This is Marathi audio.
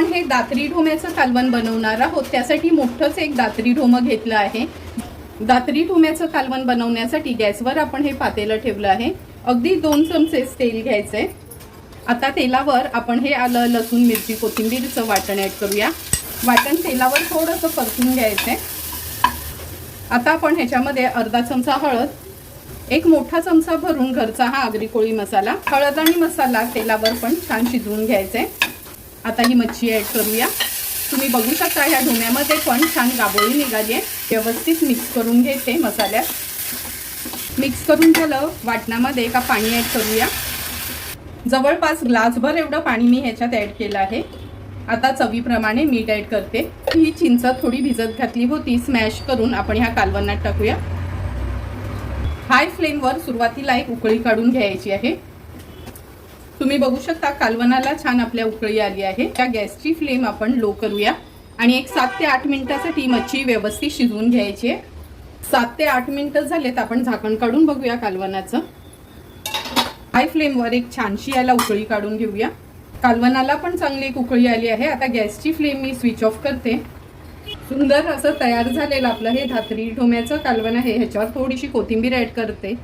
आपण हे दात्री ढोम्याचं कालवण बनवणार आहोत. त्यासाठी मोठंच एक दात्री ढोमं घेतलं आहे. दात्री ढोम्याचं कालवण बनवण्यासाठी गॅसवर आपण हे पातेलं ठेवलं आहे. अगदी दोन चमचे तेल घ्यायचंय. आता तेलावर आपण हे आलं लसूण मिरची कोथिंबीरचं वाटण ॲड करूया. वाटण तेलावर थोडंसं परतून घ्यायचंय. आता आपण ह्याच्यामध्ये अर्धा चमचा हळद एक मोठा चमचा भरून घरचा हा आगरी कोळी मसाला. हळद आणि मसाला तेलावर पण छान शिजवून घ्यायचे आता ही मच्छी ॲड करूया. तुम्ही बघू शकता ह्या धुण्यामध्ये पण छान गाबोळी निघाली आहे. व्यवस्थित मिक्स करून घेते मसाल्यात. मिक्स करून झालं वाटणामध्ये एका पाणी ॲड करूया. जवळपास ग्लासभर एवढं पाणी मी ह्याच्यात ॲड केलं आहे. आता चवीप्रमाणे मीठ ॲड करते. ही चिंच थोडी भिजत घातली होती स्मॅश करून आपण ह्या कालवणात टाकूया. हाय फ्लेमवर सुरुवातीला एक उकळी काढून घ्यायची आहे. तुम्ही बघू शकता कालवणाला छान आपल्या उकळी आली आहे. त्या गॅसची फ्लेम आपण लो करूया. आणि एक सात ते आठ मिनिटासाठी मच्छी व्यवस्थित शिजवून घ्यायची आहे. सात ते आठ मिनिटं झालेत आपण झाकण काढून बघूया कालवणाचं हाय फ्लेमवर एक छानशी याला उकळी काढून घेऊया. कालवणाला पण चांगली एक उकळी आली आहे. आता गॅसची फ्लेम मी स्विच ऑफ करते. सुंदर असं तयार झालेलं आपलं हे धात्री ढोम्याचं कालवण आहे. ह्याच्यावर थोडीशी कोथिंबीर ॲड करते.